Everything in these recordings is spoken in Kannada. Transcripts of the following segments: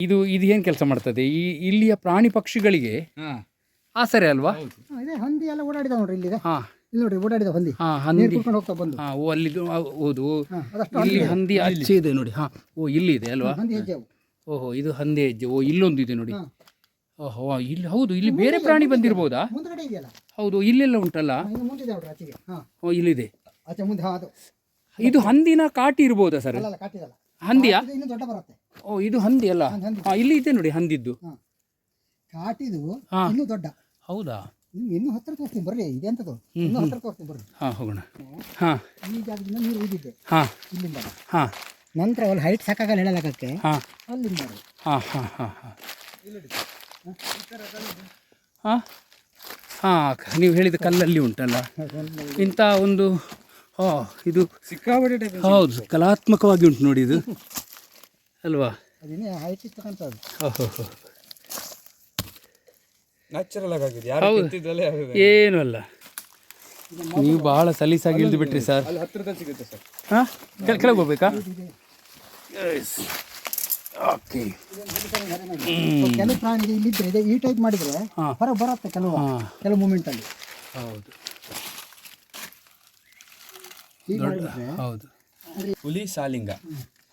ಇದು ಇದು ಏನು ಕೆಲಸ ಮಾಡ್ತದೆ? ಈ ಇಲ್ಲಿಯ ಪ್ರಾಣಿ ಪಕ್ಷಿಗಳಿಗೆ ಹಾ. ಆಸರೆ ಅಲ್ವಾ? ಹೌದು. ಇದೆ. ಹಂದಿ ಎಲ್ಲ ಓಡಾಡಿದ ನೋಡ್ರಿ ಇಲ್ಲಿದೆ. ಹಾ. ಇಲ್ಲಿ ನೋಡಿ ಓಡಾಡಿದ ಹಂದಿ. ಹಾ ಹಂದಿ. ಕುಡ್ಕೊಂಡು ಹೋಗ್ತಾ ಬಂದು. ಹಾಂ ಓ ಅಲ್ಲಿದು ಆ, ಹೌದು. ಇಲ್ಲಿ ಹಂದಿ ಅಚ್ಚೆ ಇದೆ ನೋಡಿ. ಹಾಂ ಓ ಇಲ್ಲಿ ಇದೆ ಅಲ್ವಾ? ಹಂದಿ ಹೆಜ್ಜೆ ಓಹೋ ಇದು ಹಂದಿ ಹೆಜ್ಜೆ. ಓ ಇಲ್ಲೊಂದು ಇದೆ ನೋಡಿ. ಹಾ. ಓಹೋ ಇಲ್ಲಿ ಹೌದು ಇಲ್ಲಿ ಬೇರೆ ಪ್ರಾಣಿ ಬಂದಿರ್ಬೋದಾ? ಮುಂದ್ಗಡೆ ಇದೆಯಲ್ಲ? ಹೌದು ಇಲ್ಲೆಲ್ಲ ಉಂಟಲ್ಲ? ಮುಂದಿದೆ ನೋಡ್ರಿ ಆಚೆಗೆ. ಹಾ. ಓ ಇಲ್ಲಿದೆ ಆಚೆ ಮುಂದೆ ಹಾ ಅದು. ಇದು ಹಂದಿನ ಕಾಟಿ ಇರ್ಬೋದಾ ಸರ್? ಹಂದಿಯಾ? ಇನ್ನೂ ಇನ್ನು ದೊಡ್ಡ ಬರುತ್ತೆ. ಓ ಇದು ಹಂದಿ ಅಲ್ಲ. ಹಾ ಇಲ್ಲಿ ಇದೆ ನೋಡಿ ಹಂದಿದ್ದು. ಹಾ. ಕಾಟಿದು ಹಾ. ಇನ್ನೂ ದೊಡ್ಡ. ಹೌದಾ? ನಿಮ್ಗೆ ಇನ್ನೂ ಹತ್ತಿರ ತೋರಿಸ್ತೀನಿ ಬರ್ರಿ ಇದೆ ಅಂತದು ಇನ್ನೂ ಹತ್ತಿರ ತೋರಿಸ್ತೀನಿ ಬರ್ರಿ ಹಾ ಹೋಗೋಣ. ಹಾ. ಈ ಜಾಗದಿಂದ ನೀರು ಉಯ್ದಿದ್ದೆ. ಹಾ. ಇಲ್ಲಿಂದ. ಹಾ. ನಂತರ ಅಲ್ಲಿ ಹೈಟ್ ಸಾಕಾಗಲ್ಲ ಹೇಳಲಾಗಕ್ಕೆ ಹಾ. ಅಲ್ಲಿಂದ. ನೋಡಿ. ಹಾ ಹಾ ಹಾ ಹಾ. ಹಾ? ಹಾ ನೀವು ಹೇಳಿದ ಕಲ್ಲಲ್ಲಿ ಉಂಟಲ್ಲ? ಇಂಥ ಒಂದು ಹಾ ಇದು ಸಿಕ್ಕಾಪಟ್ಟೆ ಹೌದು ಕಲಾತ್ಮಕವಾಗಿ ಉಂಟು ನೋಡಿ ಇದು. ಅಲ್ವಾ? ಅದಿನ್ನೇ ಹೈಟ್ ಇಷ್ಟು ಓಹೋ. ನ್ಯಾಚುರಲ್ ಆಗಿದೆ. ಯಾರು ಹೌದು. ಕೆತ್ತಿದ್ದಲ್ಲೇ ಆಗಿದೆ. ಏನೂ ಅಲ್ಲ. ನೀವು ಬಹಳ ಸಲೀಸಾಗಿ ಇಳಿದು ಬಿಟ್ರಿ ಸರ್. ಅಲ್ಲಿ ಹತ್ರದಲ್ಲಿ ಸಿಗುತ್ತೆ ಸರ್. ಹಾಂ? ಕೆಳಗೆ ಹೋಗ್ಬೇಕಾ? ಓಕೆ ಕೆಲವು ಪ್ರಾಣಿಗೆ ಇಲ್ಲಿದ್ರೆ ಇದೆ. ಈ ಟೈಪ್ ಮಾಡಿದ್ರೆ ಹಾ. ಹೊರಗೆ ಬರುತ್ತೆ ಕೆಲವು ಹಾಂ. ಕೆಲವು ಮೂಮೆಂಟ್ ಅಲ್ಲಿ. ಹೌದು. ಹೀಗೆ ಮಾಡಿದ್ರೆ ಹೌದು. ಹುಲಿ ಸಾಲಿಂಗ.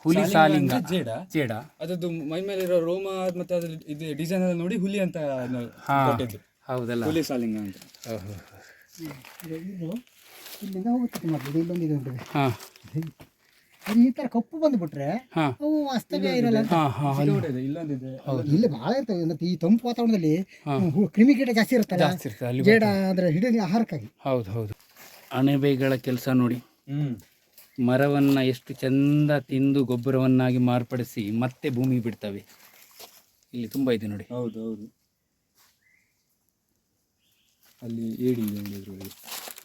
ಹುಲಿ ಸಾಲಿಂಗ ಜೇಡ. ಜೇಡ. ಅದದ್ದು ಮೈ ಮೇಲೆ ಇರೋ ರೋಮ ಮತ್ತೆ ಅದ್ರ ಇದು ಡಿಸೈನ್ ಎಲ್ಲ ನೋಡಿ ಹುಲಿ ಅಂತ ಹಾ ಕೊಟ್ಟಿದ್ದು. ಹೌದಲ್ಲ. ಹುಲಿ ಸಾಲಿಂಗ ಅಂತ. ಓಹೋ ಇದು ಇಲ್ಲಿಂದ ಹೋಗುತ್ತೆ ಮತ್ತೆ ಇದು ಇಲ್ಲೊಂದು ಇದು ಉಂಟು ಹಾಂ. ಅದು ಈ ತರ ಕಪ್ಪು ಬಂದ್ಬಿಟ್ರೆ ಹಾಂ. ಅವು ವಾಸ್ತವ್ಯ ಇರಲ್ಲ ಅಂತ. ಹಾಂ ಹಾಂ ಇದೆ ಇಲ್ಲೊಂದಿದೆ. ಇಲ್ಲಿ ಬಹಳ ಇರ್ತವೆ ಮತ್ತೆ ಈ ತಂಪು ವಾತಾವರಣದಲ್ಲಿ ಕ್ರಿಮಿ ಕ್ರಿಮಿಕೀಟ ಜಾಸ್ತಿ ಇರುತ್ತಲ್ಲ ಜಾಸ್ತಿ ಇರ್ತದೆ ಅಲ್ಲಿ ಜೇಡ ಅಂದ್ರೆ ಹಿಡಿದ ಆಹಾರಕ್ಕಾಗಿ ಹೌದು ಹೌದು. ಅಣಬೆಗಳ ಕೆಲಸ ನೋಡಿ. ಹ್ಮ್. ಮರವನ್ನು ಎಷ್ಟು ಚಂದ ತಿಂದು ಗೊಬ್ಬರವನ್ನಾಗಿ ಮಾರ್ಪಡಿಸಿ ಮತ್ತೆ ಭೂಮಿ ಬಿಡ್ತವೆ. ಇಲ್ಲಿ ತುಂಬ ಇದೆ ನೋಡಿ. ಹೌದು ಹೌದು. ಅಲ್ಲಿ ಏಡಿ ಇದೆ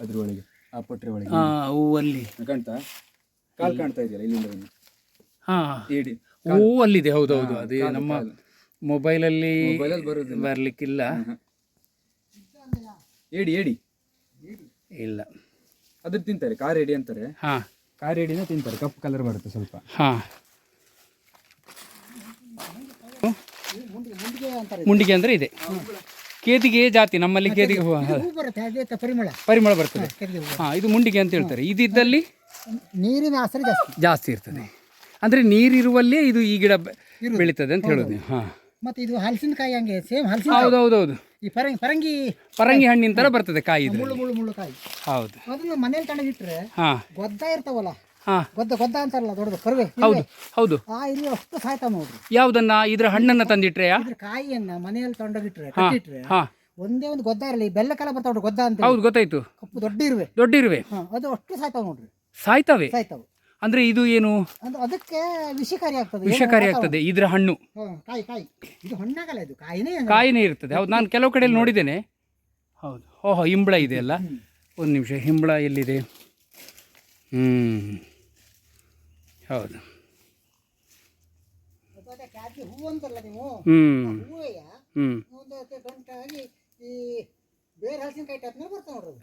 ಅದ್ರೊಳಗೆ ಆ ಪಟ್ರೆ ಒಳಗೆ. ಹಾ ಹೂ ಅಲ್ಲಿ. ಕಾಣ್ತಾ? ಕಾಲ್ ಕಾಣ್ತಾ ಇದೆಯಲ್ಲ ಇಲ್ಲಿಂದ ಹಾ ಹಾಂ ಏಡಿ. ಓ ಅಲ್ಲಿದೆ. ಹೌದು ಹೌದು. ಅದೇ ನಮ್ಮ ಮೊಬೈಲಲ್ಲಿ ಬರೋದು ಬರಲಿಕ್ಕಿಲ್ಲ. ಏಡಿ ಏಡಿ. ಇಲ್ಲ. ಅದ್ರ ತಿಂತಾರೆ ಕಾರ್ ಏಡಿ ಅಂತಾರೆ. ಹಾಂ. ಕಾರ್ ಏಡಿನ ತಿಂತಾರೆ ಕಪ್ಪು ಕಲರ್ ಬರುತ್ತೆ ಸ್ವಲ್ಪ. ಹಾಂ. ಮುಂಡಿಗೆ ಮುಂಡಿಗೆ ಅಂತಾರೆ ಮುಂಡಿಗೆ ಅಂದರೆ ಇದೆ. ಕೇದಿಗೆ ಜಾತಿ ನಮ್ಮಲ್ಲಿ ಕೇದಿಗೆ ಹೂ- ಹೂ ಬರುತ್ತೆ ಅದೇ ಪರಿಮಳ. ಪರಿಮಳ ಬರ್ತದೆ. ಹಾಂ ಇದು ಮುಂಡಿಗೆ ಅಂತ ಹೇಳ್ತಾರೆ. ಇದಿದ್ದಲ್ಲಿ ನೀರಿನ ಆಸರೆ ಜಾಸ್ತಿ. ಜಾಸ್ತಿ ಇರ್ತದೆ. ಅಂದರೆ ನೀರಿರುವಲ್ಲಿ ಇದು ಈ ಗಿಡ ಬೆಳೀತದೆ ಅಂತ ಹೇಳೋದು. ಹಾ. ಹಾಂ ಮತ್ತೆ ಇದು ಹಲಸಿನಕಾಯಿ ಹಂಗೆ ಸೇಮ್ ಹಲಸಿನ ಹೌದು ಹೌದು ಹೌದು ಈ ಪರಂಗಿ ಪರಂಗಿ ಪರಂಗಿ ಹಣ್ಣಿನ ತರ ಬರ್ತದೆ ಕಾಯಿ ಮುಳ್ಳು ಇದರಲ್ಲಿ. ಮುಳ್ಳು ಮುಳ್ಳು ಕಾಯಿ. ಹೌದು. ಅದನ್ನ ಮನೇಲಿ ತಣಗಿಟ್ರೆ ಹಾಂ. ಗೊದ್ದ ಇರ್ತಾವಲ್ಲ ಹಾಂ. ಗೊದ್ದ ಗೊದ್ದ ಅಂತಾರಲ್ಲ ದೊಡ್ಡದು ಕರುವೆ ಹೌದು ಹೌದು. ಆ ಇಲ್ಲಿ ಅಷ್ಟು ಸಾಯ್ತಾವ ನೋಡ್ರಿ. ಯಾವುದನ್ನ ಇದ್ರ ಹಣ್ಣನ್ನ ತಂದಿಟ್ರೆ ಇದ್ರ ಕಾಯಿಯನ್ನ ಮನೆಯಲ್ಲಿ ತಗೊಂಡೋಗಿಟ್ರೆ ಕಟ್ಟಿಟ್ರೆ ಹಾ. ಒಂದೇ ಒಂದು ಗೊದ್ದ ಇರಲಿ ಬೆಲ್ಲ ಕಲ ಬರ್ತಾವ ಗೊದ್ದ ಅಂತ ಹೌದು ಗೊತ್ತಾಯ್ತು. ಕಪ್ಪು ದೊಡ್ಡ ಇರುವೆ. ದೊಡ್ಡ ಇರುವೆ. ಹಾ ಅದು ಅಷ್ಟು ಸಾಯ್ತಾವ ನೋಡ್ರಿ. ಸಾಯ್ತಾವೆ. ಸಾಯ್ತಾವ. ಅಂದರೆ ಇದು ಏನು? ಅಂದ್ರೆ ಅದಕ್ಕೆ ವಿಷಕಾರಿ ಆಗ್ತದೆ. ವಿಷಕಾರಿ ಆಗ್ತದೆ ಇದರ ಹಣ್ಣು. ಕಾಯಿ ಕಾಯಿ. ಇದು ಹಣ್ಣಾಗಲ್ಲ ಇದು ಕಾಯಿನೇ. ಕಾಯಿನೇ ಇರ್ತದೆ. ಹೌದು ನಾನು ಕೆಲವು ಕಡೆಯಲ್ಲಿ ನೋಡಿದ್ದೇನೆ. ಹೌದು. ಓಹೋ ಹಿಂಬಳ ಇದೆ ಅಲ್ಲ? ಒಂದು ನಿಮಿಷ ಹಿಂಬಳ ಎಲ್ಲಿದೆ? ಹ್ಮ್. ಹೌದು. ಹ್ಮ್. ಹ್ಮ್. ಹಾಕಿ ಹೂ ಅಂತಾರಲ್ಲ ನೀವು ಹ್ಞೂ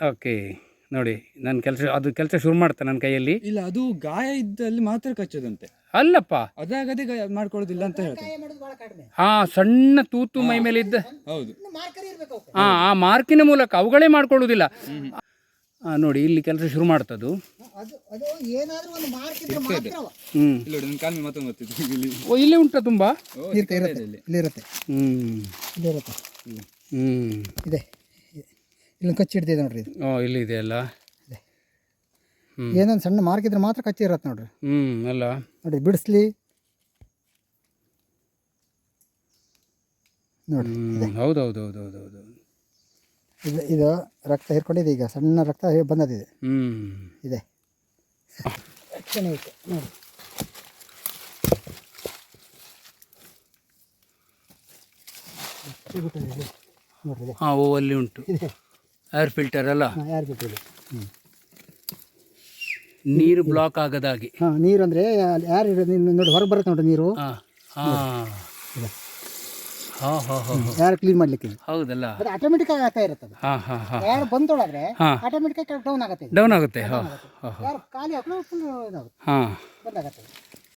ಓಕೆ. ನೋಡಿ ನನ್ನ ಕೆಲಸ ಅದು ಕೆಲಸ ಶುರು ಮಾಡ್ತಾ ನನ್ನ ಕೈಯಲ್ಲಿ. ಇಲ್ಲ ಅದು ಗಾಯ ಇದ್ದಲ್ಲಿ ಮಾತ್ರ ಕಚ್ಚದಂತೆ. ಅಲ್ಲಪ್ಪ. ಅದಾಗದೆ ಗಾಯ ಮಾಡ್ಕೊಳ್ಳೋದಿಲ್ಲ ಅಂತ ಹೇಳ್ತಾರೆ ಹಾಂ ಸಣ್ಣ ತೂತು ಮೈ ಮೇಲೆ ಇದ್ದ ಹೌದು. ಹಾ ಮಾರ್ಕರಿ ಇರ್ಬೇಕು ಹಾಂ ಆ ಮಾರ್ಕಿನ ಮೂಲಕ ಅವುಗಳೇ ಮಾಡ್ಕೊಳ್ಳೋದಿಲ್ಲ. ಹಾಂ ನೋಡಿ ಇಲ್ಲಿ ಕೆಲಸ ಶುರು ಮಾಡ್ತದು ಅದು ಅದು ಏನಾದ್ರೂ ಒಂದು ಮಾರ್ಕ್ ಇದ್ರೆ ಮಾತ್ರ ಇಲ್ಲಿ ನೋಡಿ ನನ್ನ ಕಾಲ್ ಮತ್ತೊಂದು ಇಲ್ಲಿ ಓ ಇಲ್ಲೇ ಉಂಟಾ ತುಂಬ? ಓ, ಇಲ್ಲಿ. ಹ್ಞೂ ಇದೆ. ಇಲ್ಲೊಂದು ಕಚ್ಚಿ ಹಿಡ್ದಿದೆ ನೋಡ್ರಿ ಇದು. ಓ ಇಲ್ಲಿದೆ ಅಲ್ಲ. ಏನೊಂದು ಸಣ್ಣ ಮಾರ್ಕ್ ಇದ್ರೆ ಮಾತ್ರ ಕಚ್ಚಿ ಇರತ್ತೆ ನೋಡ್ರಿ. ಹ್ಞೂ ಅಲ್ಲ. ನೋಡ್ರಿ ಬಿಡಿಸ್ಲಿ. ನೋಡಿ ಹ್ಞೂ ಹೌದು ಹೌದು ಹೌದು ಹೌದು ಹೌದು ಇದು ಇದು ರಕ್ತ ಹಿರ್ಕೊಂಡಿದೆ ಈಗ ಸಣ್ಣ ರಕ್ತ ಬಂದದಿದೆ ಹ್ಞೂ ಇದೆ. ಚೆನ್ನಾಗಿತ್ತು ನೋಡಿ. ನೋಡ್ರಿ. ಹಾಂ ಓ ಅಲ್ಲಿ ಉಂಟು. ಇದೆ. ಏರ್ ಫಿಲ್ಟರ್ ಅಲ್ಲ? ಏರ್ ಫಿಲ್ಟರ್ ಹ್ಞೂ ನೀರು ಬ್ಲಾಕ್ ಆಗದಾಗಿ. ಹಾಂ ನೀರು ಅಂದರೆ ಯಾರು ನೋಡಿ ಹೊರಗೆ ಬರುತ್ತೆ ನೋಡಿ ನೀರು. ಹಾಂ ಹಾಂ. ಹಾಂ ಯಾರು ಕ್ಲೀನ್ ಮಾಡ್ಲಿಕ್ಕೆ. ಹೌದಲ್ಲ? ಅದು ಆಟೋಮೆಟಿಕ್ ಆಗಿ ಆಗ್ತಾ ಇರುತ್ತೆ ಅದು. ಹಾಂ ಹಾಂ ಹಾಂ ಯಾರು ಬಂದೊಳಾದ್ರೆ ಆಟೋಮೆಟಿಕ್ ಆಗಿ ಡೌನ್ ಆಗುತ್ತೆ. ಡೌನ್ ಆಗುತ್ತೆ ಹಾಂ ಹಾಂ ಖಾಲಿ ಹಾಕಲು ಫುಲ್ ಇದಾಗುತ್ತೆ. ಹಾಂ. ಬಂದಾಗತ್ತೆ.